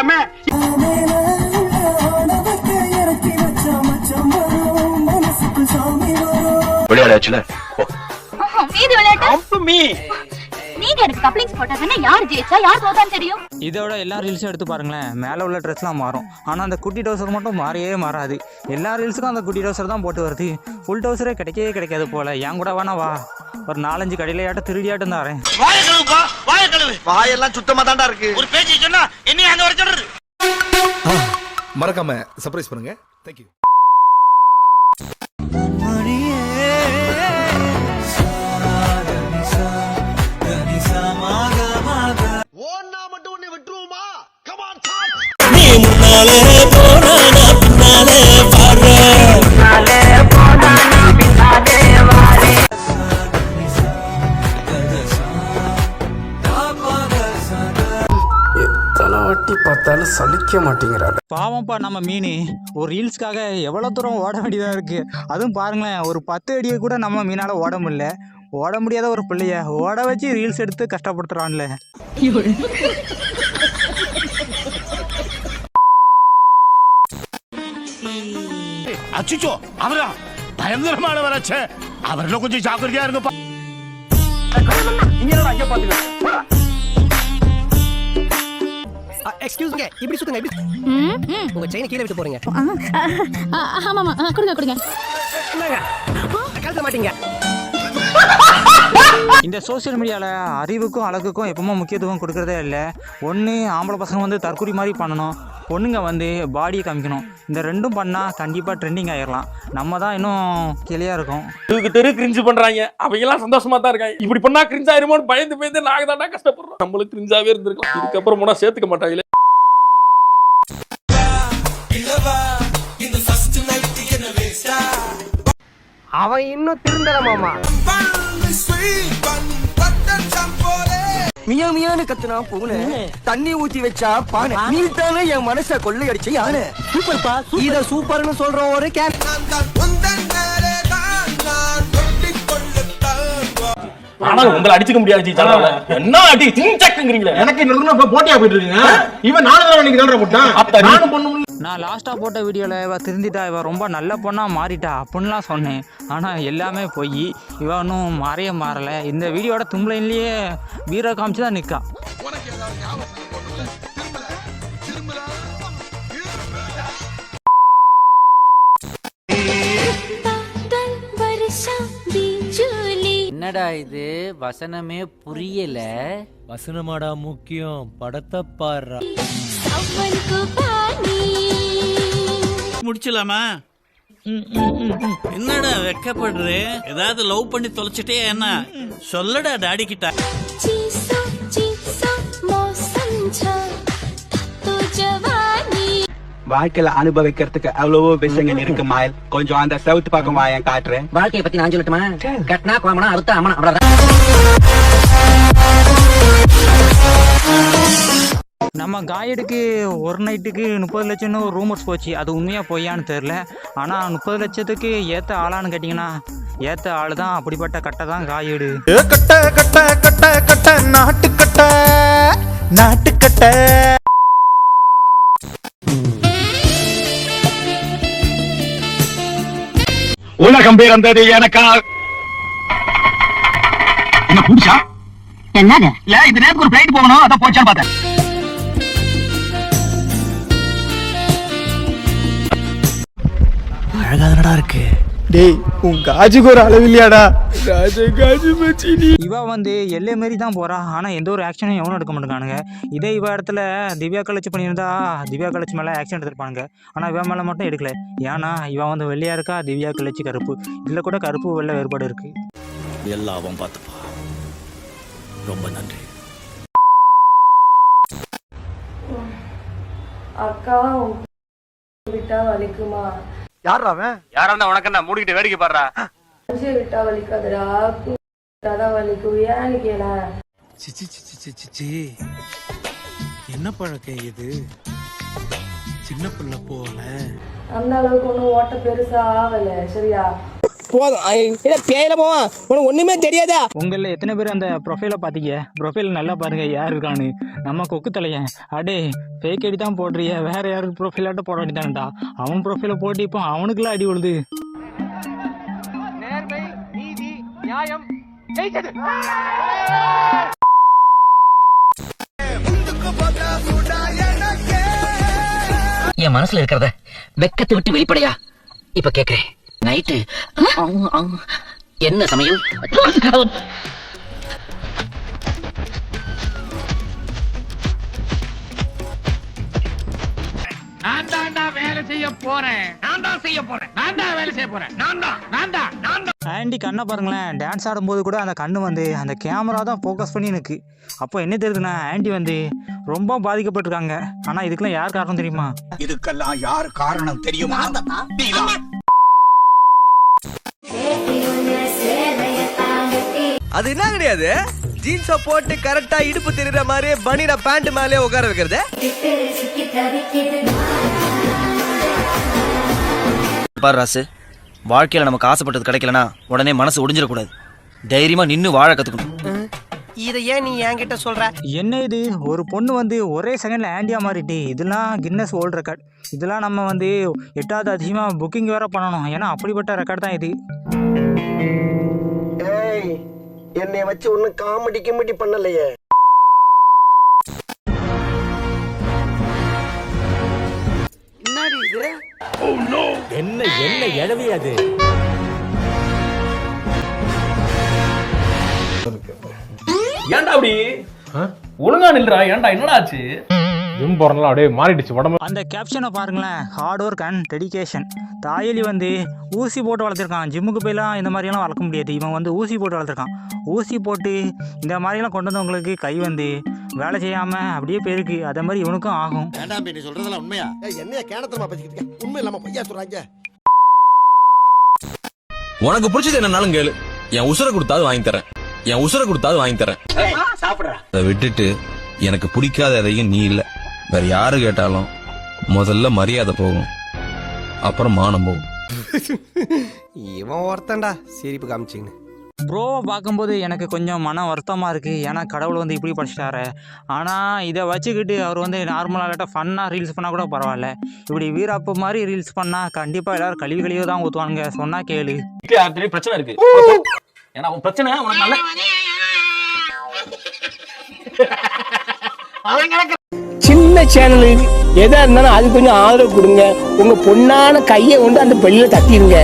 இல்லாம விளையாடாச்சுல? மீதி விளையாட்டு? அம்பு மீ நீங்க எனக்கு கப்ளிங்ஸ் போட்டதுன்னா யார் ஜெயிச்சா யார் தோத்தான்னு தெரியும்? இதோட எல்லா ரீல்ஸும் எடுத்து பாருங்களேன். மேலே உள்ள ட்ரெஸ்லாம் மாறும். ஆனால் அந்த குட்டி டவுசர் மட்டும் மாறியே மாறாது. எல்லா ரீல்ஸுக்கும் அந்த குட்டி டவுசர் தான் போட்டு வருது. ஃபுல் டவுசரே கிடைக்கவே கிடைக்காது போல. என் கூட வேணா வா. ஒரு நாலஞ்சு கடையிலையாட்டம் திருடியாட்டம் தாரேன். வாய கழுவு. வாயெல்லாம் சுத்தமா தாண்டா இருக்கு. ஒரு பேச்சு சொன்னா என்னைய அங்க வர சொல்றது. மறக்காம சர்ப்ரைஸ் பண்ணுங்க. தேங்க்யூ ஓன்னா மட்டும் உன்னை விட்டுருவோமா? கமான் நீ முன்னாலே பின்னாலே சலிக்க மாட்டேங்கிறாள் பாவம்ப்பா நம்ம மீன். ஒரு ரீல்ஸ்க்காக எவ்வளோ தூரம் ஓட வேண்டியதாக இருக்குது அதுவும் பாருங்களேன் ஒரு பத்து அடியை கூட நம்ம மீனால் ஓட முடியல. ஓட முடியாத ஒரு பிள்ளைய ஓட வச்சு ரீல்ஸ் எடுத்து கஷ்டப்படுத்துறான்ல. அச்சுச்சோ அவரா? பயங்கரமானவராச்சே அவரில் கொஞ்சம் ஜாக்கிரதையா இருங்கப்பா. எக்ஸ்கியூஸ் மீ இப்படி சுத்துங்க இப்படி உங்க செயினை கீழே விட்டு போறீங்க. ஆமாமா கொடுங்க கொடுங்க. கழட்ட மாட்டீங்க. இந்த சோஷியல் மீடியாவில் அறிவுக்கும் அழகுக்கும் எப்பவுமே முக்கியத்துவம் கொடுக்கறதே இல்லை. ஒன்று ஆம்பளை பசங்க வந்து தற்கொலை மாதிரி பண்ணணும். பொண்ணுங்க வந்து பாடியை காமிக்கணும். இந்த ரெண்டும் பண்ணால் கண்டிப்பாக ட்ரெண்டிங் ஆயிடலாம் நம்ம தான் இன்னும் கிளியாக இருக்கும். தெருக்கு தெரு கிரிஞ்சு பண்றாங்க. அவங்க எல்லாம் சந்தோஷமா தான் இருக்காங்க. இப்படி பண்ணா கிரிஞ்ச் ஆயிருமோன்னு பயந்து பயந்து நாங்க தாண்டா கஷ்டப்படுறோம். நம்மளும் கிரிஞ்சாவே இருந்திருக்கோம் இதுக்கப்புறம் போனா சேர்த்துக்க மாட்டாங்களே அவன் இன்னும் திருந்தல மாமா. மியா மியான்னு கத்துனா பூனை. தண்ணி ஊத்தி வச்சா பானை. நீ தானே என் மனச கொள்ளையடிச்ச யானை. சூப்பர்ப்பா இத சூப்பர்னு சொல்ற ஒரு கேன் ஆனாலும் உங்களை அடிச்சுக்க முடியாது ஜி. என்ன அடி சிங்சக்குங்கிறீங்களே எனக்கு இந்த போட்டியா போயிட்டு இருக்கீங்க? இவன் நாலு தான்டா போட்டான். அப்ப நானும் பண்ண நான் லாஸ்ட்டாக போட்ட வீடியோவில் இவ திருந்திட்டா இவ ரொம்ப நல்ல பொண்ணாக மாறிட்டா அப்படின்லாம் சொன்னேன். ஆனால் எல்லாமே போய் இவ இன்னும் மாறையே மாறலை. இந்த வீடியோட தும்பலைன்லேயே வீரோ காமிச்சு தான் நிற்கா என்னடா இது? வசனமே புரியல. வசனமாடா முக்கியம். படத்தை பாடுறா. முடிச்சலாமா என்னடா வெக்கப்படுற? ஏதாவது லவ் பண்ணி தொலைச்சிட்டே என்ன? சொல்லடா டாடி கிட்ட. வாழ்க்கையில அனுபவிக்கிறதுக்கு அவ்வளவோ விஷயங்கள் இருக்கு மாயல். கொஞ்சம் அந்த செவுத்து பக்கம் வாயன் காட்டுறேன். வாழ்க்கைய பத்தி நான் சொல்லட்டுமா? கட்டினா கோமனா அறுத்தா அம்மனா அவ்வளவுதான். நம்ம காயடுக்கு ஒரு நைட்டுக்கு முப்பது லட்சம்னு ஒரு ரூமர்ஸ் போச்சு. அது உண்மையாக பொய்யான்னு தெரில ஆனால் முப்பது லட்சத்துக்கு ஏற்ற ஆளான்னு கேட்டிங்கன்னா ஏற்ற ஆள் தான் அப்படிப்பட்ட கட்டை தான் காயடு கட்ட கட்ட கட்ட கட்ட நாட்டு கட்ட நாட்டு கட்ட. உலகம் பிறந்தது எனக்கா என்ன புடிச்சா என்னது? இல்ல இந்த நேரத்துக்கு ஒரு பிளைட் போகணும் அதான் போச்சான்னு பார்த்தேன். அழகாதனடா இருக்கு. டேய் உன் காஜுக்கு ஒரு அளவு இல்லையாடா? காஜு காஜு மச்சி நீ இவ வந்து எல்லை மாரி தான் போறா. ஆனால் எந்த ஒரு ஆக்ஷனும் எவனும் எடுக்க மாட்டேங்கானுங்க இதே இவ இடத்துல திவ்யா கழிச்சு பண்ணியிருந்தா திவ்யா கழிச்சு மேலே ஆக்ஷன் எடுத்திருப்பானுங்க. ஆனால் இவன் மேலே மட்டும் எடுக்கல. ஏன்னா இவன் வந்து வெள்ளையா இருக்கா திவ்யா கழிச்சு கருப்பு. இதில் கூட கருப்பு வெள்ளை வேறுபாடு இருக்கு. எல்லாம் அவன் பார்த்துப்பா. ரொம்ப நன்றி. அக்கா விட்டா வலிக்குமா? யார் அவன்? யாரா இருந்தா உனக்கு என்ன? மூடிக்கிட்டு வேடிக்கை பாடுறா? விட்டா வலிக்காதுடா. விட்டாதான் வலிக்கும் ஏன்னு கேள. சிச்சி சிச்சி சிச்சி சிச்சி என்ன பழக்கம் இது? சின்ன பிள்ளை போல. அந்த அளவுக்கு ஒன்றும் ஓட்ட பெருசா ஆகல. சரியா? போதும். பேயில போவான்? உனக்கு ஒண்ணுமே தெரியாதா? உங்களில் எத்தனை பேர் அந்த ப்ரொஃபைலை பார்த்தீங்க ப்ரொஃபைல் நல்லா பாருங்க யார் இருக்கான்னு. நம்ம கொக்கு தலையன். அடே ஃபேக் அடி தான் போடுறிய. வேற யாருக்கு ப்ரொஃபைலாட்ட போட வேண்டியதானடா? அவன் ப்ரொஃபைலை போட்டு இப்போ அவனுக்குலாம் அடி விழுது. நேர்மை நீதி நியாயம். ஜெயிச்சது. என் மனசுல இருக்கிறத வெக்கத்தை விட்டு வெளிப்படையா? இப்ப கேக்குறேன். நைட்டு. என்ன சமையல்? நான் தான்டா வேலை செய்ய போறேன். நான் தான் செய்ய போறேன். நான் தான் வேலை செய்ய போறேன். நான் தான். நான் தான். நான் தான். ஆண்டி கண்ணை பாருங்களேன். டான்ஸ் ஆடும்போது கூட அந்த கண்ணு வந்து அந்த கேமரா தான் ஃபோக்கஸ் பண்ணி நிற்கு அப்போ என்ன தெரியுதுன்னா ஆண்டி வந்து ரொம்ப பாதிக்கப்பட்டிருக்காங்க. ஆனால் இதுக்கெல்லாம் யார் காரணம் தெரியுமா? இதுக்கெல்லாம் யார் காரணம் தெரியுமா? அது என்ன கிடையாது? ஜீன்ஸ போட்டு கரெக்டா இடுப்பு தெரியுற மாதிரி பனிட பேண்ட் மேலே உட்கார வைக்கிறது. பாரு ராசு வாழ்க்கையில நமக்கு ஆசைப்பட்டது கிடைக்கலனா உடனே மனசு ஒடிஞ்சிடக்கூடாது. தைரியமா நின்னு வாழ கத்துக்கணும். இத ஏன் நீ என்கிட்ட சொல்ற? என்ன இது? ஒரு பொண்ணு வந்து ஒரே செகண்டில் ஆண்டியா மாறிட்டு இதெல்லாம் கின்னஸ் வேர்ல்ட் ரெக்கார்ட் இதெல்லாம் நம்ம வந்து எட்டாவது அதிகமாக புக்கிங் வேற பண்ணணும். ஏன்னா அப்படிப்பட்ட ரெக்கார்ட் தான் இது. ஏய் என்னைய வச்சு ஒன்னும் காமெடி கிமெடி பண்ணலையே. என்ன என்ன எழவி அது? ஏன்டா அப்படி? ஒழுங்கா நில்றா ஏன்டா என்னடா ஆச்சு? ஜிம் போறனால அப்படியே மாறிடுச்சு. உடம்பு அந்த கேப்ஷனை பாருங்களேன். ஹார்ட் ஒர்க் அண்ட் டெடிகேஷன் தாயலி வந்து ஊசி போட்டு வளர்த்துருக்கான். ஜிம்முக்கு போயெல்லாம் இந்த மாதிரியெல்லாம் வளர்க்க முடியாது. இவன் வந்து ஊசி போட்டு வளர்த்துருக்கான். ஊசி போட்டு இந்த மாதிரிலாம் கொண்டு வந்தவங்களுக்கு கை வந்து வேலை செய்யாமல் அப்படியே போயிருக்கு. அதே மாதிரி இவனுக்கும் ஆகும். நீ சொல்றதெல்லாம் உண்மையா? என்னைய கேனத்தனமா பேசிக்கிட்டு உண்மை இல்லாம பொய்யா சொல்றாங்க? உனக்கு பிடிச்சது என்னன்னாலும் கேளு. என் உசுரை கொடுத்தாது வாங்கி தரேன். என் உசுரை கொடுத்தாது வாங்கி தரேன். அதை விட்டுட்டு எனக்கு பிடிக்காத எதையும் நீ இல்ல. வேற யாரு கேட்டாலும் முதல்ல மரியாதை போகும். அப்புறம் மானம் போகும். இவன் ஒருத்தன்டா சிரிப்பு காமிச்சிங்கன்னு ப்ரோவை பார்க்கும்போது எனக்கு கொஞ்சம் மன வருத்தமாக இருக்குது ஏன்னா கடவுள் வந்து இப்படி படிச்சிட்டாரு. ஆனால் இதை வச்சுக்கிட்டு அவர் வந்து நார்மலாக இல்லாட்டா ஃபன்னாக ரீல்ஸ் பண்ணால் கூட பரவாயில்ல. இப்படி வீராப்பு மாதிரி ரீல்ஸ் பண்ணால் கண்டிப்பாக எல்லாரும் கழுவி கழுவி தான் ஊற்றுவானுங்க சொன்னால் கேளு. பிரச்சனை இருக்கு. ஏன்னா உன் பிரச்சனை உனக்கு நல்ல சின்ன சேனலு எதா இருந்தாலும் அது கொஞ்சம் ஆதரவு கொடுங்க. உங்க பொண்ணான கையை கொண்டு அந்த பெல்லில தட்டிடுங்க